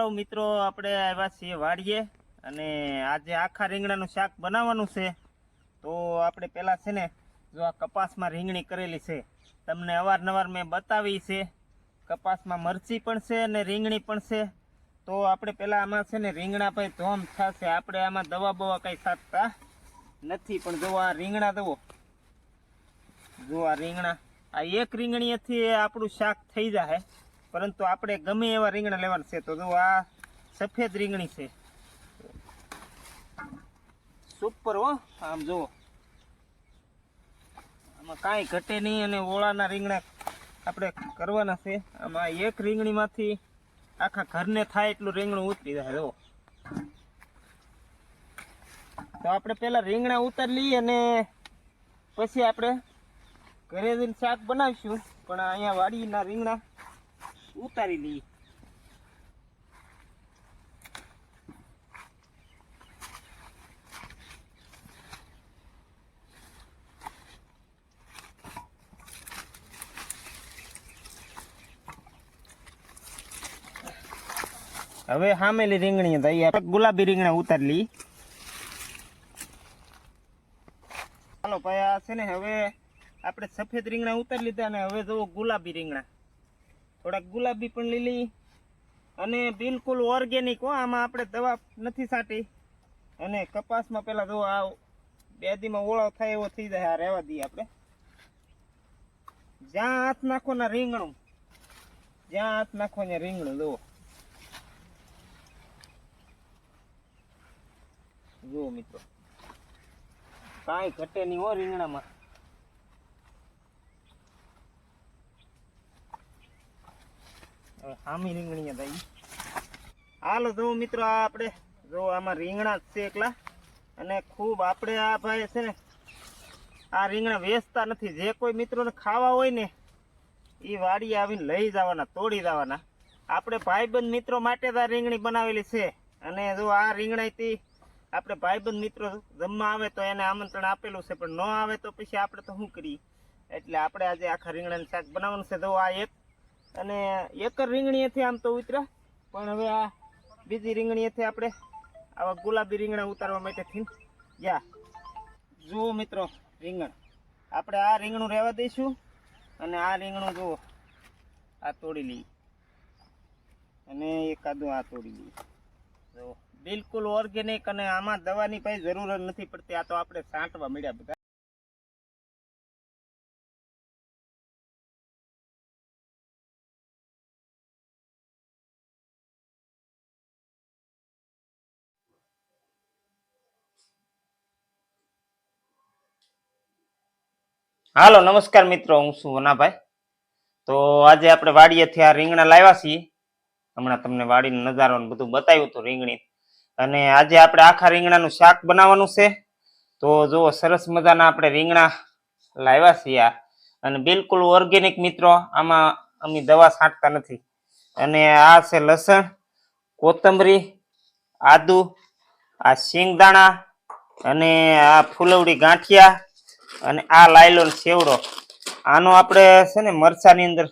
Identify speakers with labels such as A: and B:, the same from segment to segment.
A: હાલો મિત્રો, આપણે આવ્યા છીએ વાડીએ અને આજે આખા રીંગણાનું શાક બનાવવાનું છે. તો આપણે પહેલાં છે ને, જો આ કપાસમાં રીંગણી કરેલી છે, તમને અવારનવાર મેં બતાવી છે. કપાસમાં મરચી પણ છે અને રીંગણી પણ છે. તો આપણે પહેલાં આમાં છે ને, રીંગણા ભાઈ ધોમ થશે. આપણે આમાં દવા બવા કંઈ છાંટતા નથી, પણ જો આ રીંગણા દવો. જો આ રીંગણા, આ એક રીંગણીએથી આપણું શાક થઈ જાય પરંતુ આપણે ગમે એવા રીંગણા લેવાના છે તો જો આ સફેદ રીંગણી છે. સુપર હો. આમ જુઓ. આમાં કાંઈ ઘટે નહીં અને ઓળાના રીંગણા આપણે કરવાના છે. આમાં એક રીંગણીમાંથી આખા ઘરને થાય એટલું રીંગણું ઉતરી જાય, જુઓ. તો આપણે પહેલા રીંગણા ઉતારી લઈએ અને પછી આપણે ઘરે જઈને શાક બનાવીશું. પણ અહીંયા વાડીના રીંગણા ઉતારી લઈએ હવે સામેલી રીંગણી હતા. આપણે ગુલાબી રીંગણા ઉતારી લઈ ચાલો ભાઈ, આ છે ને હવે આપણે સફેદ રીંગણા ઉતારી લીધા અને હવે જો ગુલાબી રીંગણા. થોડાક ગુલાબી પણ લીલી અને બિલકુલ ઓર્ગેનિક હો, આમાં આપણે દવા નથી સાટી અને કપાસમાં પેલા જો આ બે દીમાં ઓળો થાય એવો થઈ જાય, આ રહેવા દઈએ આપણે. જ્યાં હાથ નાખો ને રીંગણું. જ્યાં હાથ નાખો ને રીંગણું, જુઓ. જુઓ મિત્રો. કાંઈ ઘટે નહીં હો રીંગણામાં. હામી રીંગણી હતા ઈ હાલો, જો મિત્રો આ આપણે, જો આમાં રીંગણા જ છે એકલા. અને ખૂબ આપણે આ ભાઈ છે ને, આ રીંગણા વેચતા નથી. જે કોઈ મિત્રોને ખાવા હોય ને એ વાડી આવીને લઈ જવાના, તોડી જવાના. આપણે ભાઈબંધ મિત્રો માટે જ આ રીંગણી બનાવેલી છે. અને જો આ રીંગણાથી આપણે ભાઈબંધ મિત્રો જમવા આવે તો એને આમંત્રણ આપેલું છે, પણ ન આવે તો પછી આપણે તો શું કરીએ? એટલે આપણે આજે આખા રીંગણાનું શાક બનાવવાનું છે. તો આ એક અને એક જ રીંગણીએથી આમ તો ઉતર્યા. પણ હવે આ બીજી રીંગણીએથી આપણે આવા ગુલાબી રીંગણા ઉતારવા માટે થી યા, જુઓ મિત્રો રીંગણ. આપણે આ રીંગણું રહેવા દઈશું. અને આ રીંગણું જુઓ, આ તોડી લઈએ. અને એકાદું આ તોડી લઈએ. જુઓ, બિલકુલ ઓર્ગેનિક અને આમાં દવાની કંઈ જરૂર નથી પડતી. આ તો આપણે છાંટવા મળ્યા બધા. હાલો, નમસ્કાર મિત્રો, હું છું વનાભાઈ. તો આજે આપણે વાડીએથી આ રીંગણા લાવ્યા છીએ. હમણાં તમને વાડીનો નજારો બધું બતાવ્યું હતું રીંગણી. અને આજે આપણે આખા રીંગણાનું શાક બનાવવાનું છે. તો જુઓ, સરસ મજાના આપણે રીંગણા લાવ્યા છીએ આ. અને બિલકુલ ઓર્ગેનિક મિત્રો, આમાં અમે દવા છાંટતા નથી. અને આ છે લસણ, કોથમરી, આદુ, આ શીંગદાણા અને આ ફૂલવડી ગાંઠિયા અને આ લાયલો ને સેવડો. આનો આપણે છે ને મરચાની અંદર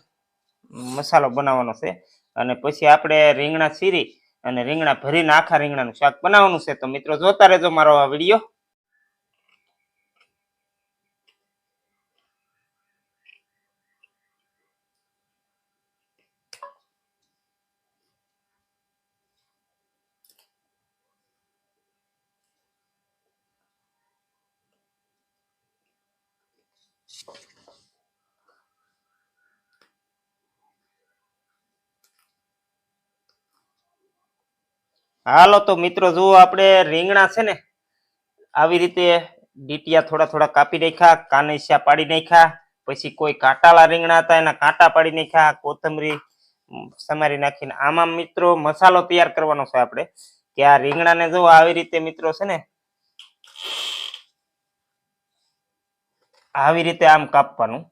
A: મસાલો બનાવવાનો છે. અને પછી આપણે રીંગણા ચીરી અને રીંગણા ભરીને આખા રીંગણાનું શાક બનાવવાનું છે. તો મિત્રો જોતા રહેજો મારો આ વીડિયો. હાલો, તો મિત્રો, જુઓ આપણે રીંગણા છે ને, આવી રીતે ડીટિયા થોડા થોડા કાપી નાખ્યા, કાનેસિયા પાડી નાખ્યા, પછી કોઈ કાંટાલા રીંગણા હતા, એના કાંટા પાડી નાખ્યા, કોથમરી સમારી નાખીને. આમાં મિત્રો, મસાલો તૈયાર કરવાનો છે આપણે, કે આ રીંગણાને જો આવી રીતે મિત્રો છે ને આવી રીતે આમ કાપવાનું.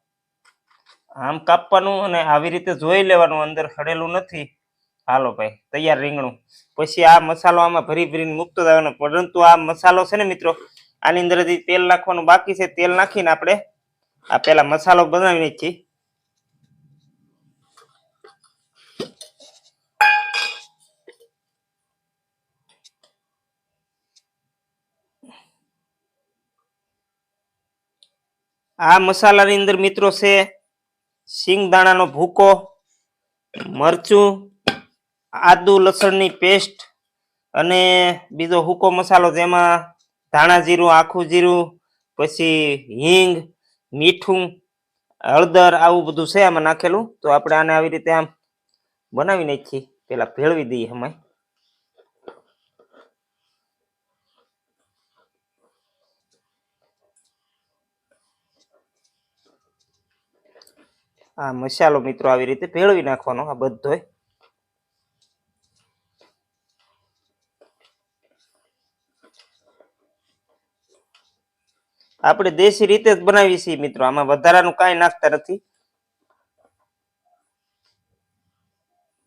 A: આમ કાપવાનું અને આવી રીતે જોઈ લેવાનું, અંદર હડેલું નથી. હાલો ભાઈ, તૈયાર રીંગણું. પછી આ મસાલો આમાં ભરી ભરીને મૂકતો જવાનો. પરંતુ આ મસાલો છે ને મિત્રો, આની અંદર હજી તેલ નાખવાનું બાકી છે. તેલ નાખીને આપણે આ પેલા મસાલો બનાવીને નાખીએ આ મસાલાની અંદર મિત્રો છે સિંગદાણાનો ભૂકો, મરચું, આદુ લસણની પેસ્ટ અને બીજો હૂકો મસાલો જેમાં ધાણા જીરું, આખું જીરું, પછી હિંગ, મીઠું, હળદર આવું બધું છે આમાં નાખેલું. તો આપણે આને આવી રીતે આમ બનાવી નાખીએ પેલા ભેળવી દઈએ એમાં. આ મસાલો મિત્રો આવી રીતે ભેળવી નાખવાનો, આ બધોય. આપણે દેશી રીતે જ બનાવીએ છીએ મિત્રો, આમાં વધારાનું કાંઈ નાખતા નથી.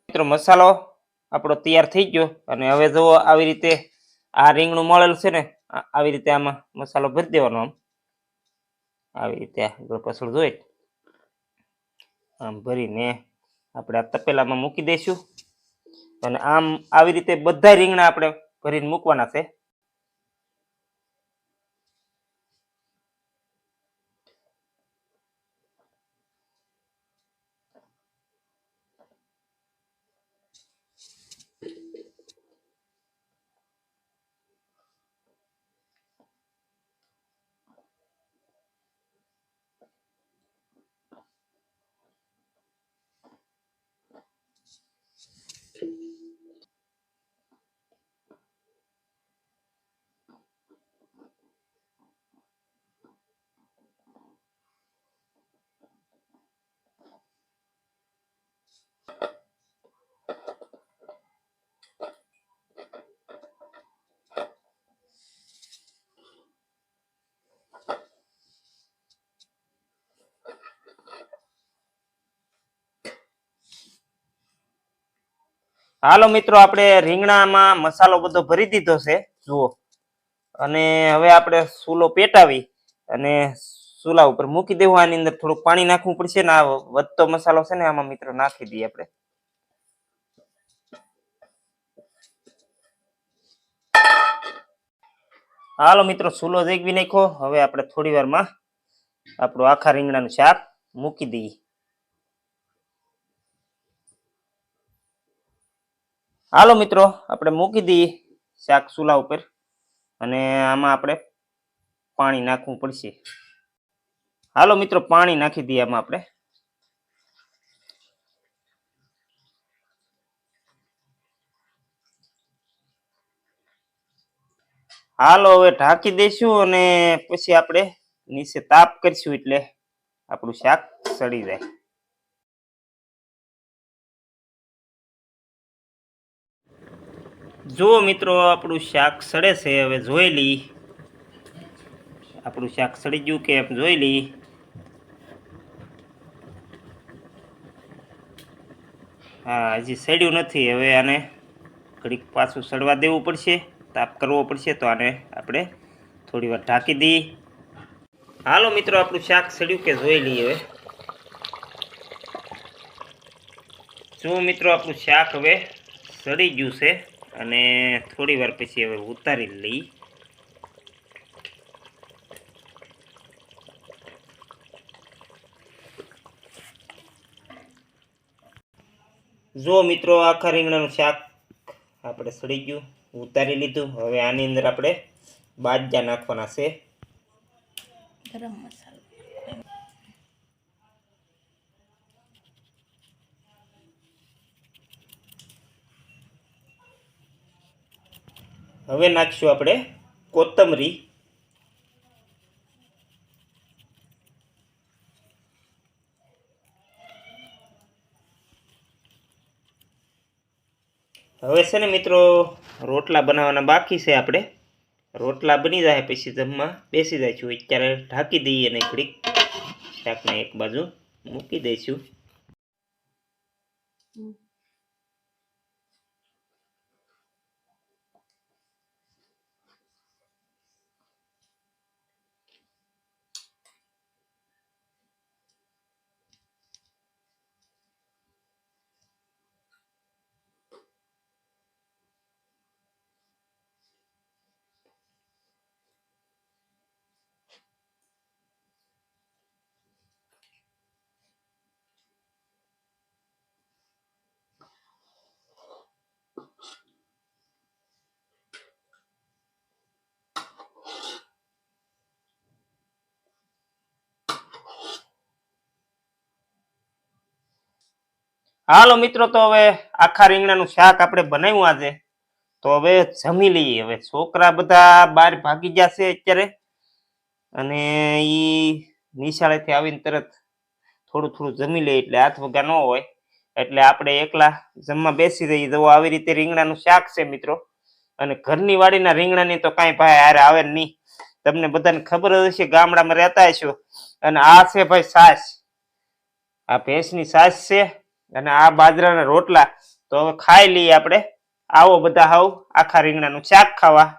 A: મિત્રો, મસાલો આપણો તૈયાર થઈ ગયો, અને હવે જો આવી રીતે આ રીંગણું મળેલ છે ને, આ- આવી રીતે આમાં મસાલો ભરી દેવાનો આમ. આવી રીતે આગળ પાછળ જોઈ. આમ ભરીને આપણે આ તપેલામાં મૂકી દઈશું. અને આમ આવી રીતે બધા રીંગણા આપણે ભરીને મૂકવાના છે. હાલો મિત્રો, આપણે રીંગણામાં મસાલો બધો ભરી દીધો છે. જુઓ. અને હવે આપણે સૂલો પેટાવી અને સૂલા ઉપર મૂકી દેવું. આની અંદર થોડુંક પાણી નાખવું પડશે ને આ વધતો મસાલો છે ને આમાં મિત્રો નાખી દઈએ આપણે. હાલો મિત્રો સૂલો જેગવી નાખ્યો. હવે આપણે થોડી વારમાં આપણું આખા રીંગણાનું શાક મૂકી દઈએ. હાલો મિત્રો, આપણે મૂકી દઈએ શાક ચૂલા ઉપર અને આમાં આપણે પાણી નાખવું પડશે. હાલો મિત્રો, પાણી નાખી દઈએ આમાં આપણે. હાલો, હવે ઢાંકી દઈશું અને પછી આપણે નીચે તાપ કરીશું એટલે આપણું શાક સડી જાય. જુઓ મિત્રો આપણું શાક સડે છે, હવે જોઈ લઈ. આપણું શાક સડી ગયું કે એમ જોઈ લઈ. હા, હજી સડ્યું નથી, હવે આને ઘડીક પાછું સડવા દેવું પડશે, તાપ કરવો પડશે, તો આને આપણે થોડી વાર ઢાંકી દઈએ હાલો મિત્રો, આપણું શાક સડ્યું કે જોઈ લઈએ હવે. જો મિત્રો, આપણું શાક હવે સડી ગયું છે. અને થોડી વાર પછી હવે ઉતારી લઈ. જો મિત્રો, આખા રીંગણાનું શાક આપણે સડી ગયું, ઉતારી લીધું. હવે આની અંદર આપણે બાજજા નાખવાના છે.
B: ગરમ મસાલો.
A: હવે નાખીશું આપણે કોથમરી. હવે છે ને મિત્રો, રોટલા બનાવવાના બાકી છે આપણે. રોટલા બની જાય પછી જમવા. બેસી જઈશું અત્યારે ઢાંકી દઈએ અને ઘડીક શાકને એક બાજુ મૂકી દઈશું. હાલો મિત્રો, તો હવે આખા રીંગણાનું શાક આપણે બનાવ્યું આજે. તો હવે જમી લઈએ. હવે છોકરા બધા બહાર ભાગી જશે અત્યારે. અને ઈ નિશાળેથી આવીને તરત થોડું થોડું જમી લઈએ એટલે હાથ વગા ન હોય. એટલે આપણે એકલા જમવા બેસી રહીએ તો આવી રીતે રીંગણાનું શાક છે મિત્રો. અને ઘરની વાડીના રીંગણાની તો કાંઈ ભાઈ હારે આવે નહીં. તમને બધાને ખબર હશે, ગામડામાં રહેતા હશો. અને આ છે ભાઈ સાસ. આ ભેંસની સાસ છે. અને આ બાજરાના રોટલા તો હવે ખાઈ લઈએ આપણે. આવો બધા હાવ આખા રીંગણાનું શાક ખાવા.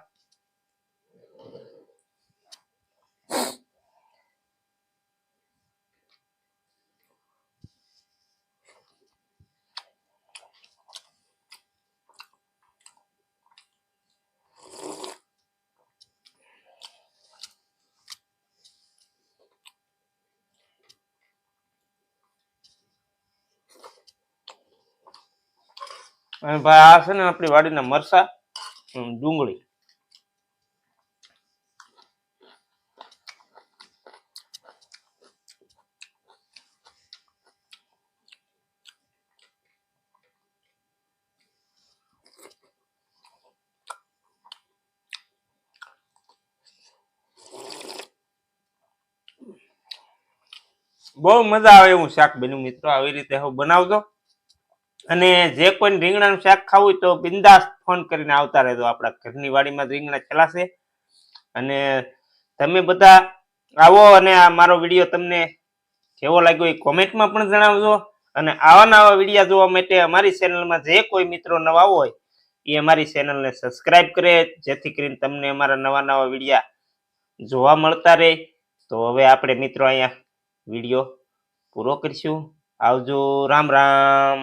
A: અને ભાઈ આ છે ને આપણી વાડીના મરસા ડુંગળી. બહુ મજા આવે એવું શાક બન્યું. મિત્રો, આવી રીતે હું બનાવજો. અને જે કોઈ રીંગણાનું શાક ખાવું હોય તો બિંદાસ ફોન કરીને આવતા રહેજો. આપણા ઘરની વાડીમાં રીંગણા ચલાશે અને તમે બધા આવો અને આ મારો વીડિયો તમને કેવો લાગ્યો એ કોમેન્ટમાં પણ જણાવજો. અને આવા નવા વિડીયા જોવા માટે અમારી ચેનલમાં જે કોઈ મિત્રો નવા હોય, એ અમારી ચેનલને સબસ્ક્રાઇબ કરે. જેથી કરીને તમને અમારા નવા નવા વિડીયા જોવા મળતા રહે. તો હવે આપણે મિત્રો અહીંયા વીડિયો પૂરો કરીશું. આવજો. રામ રામ.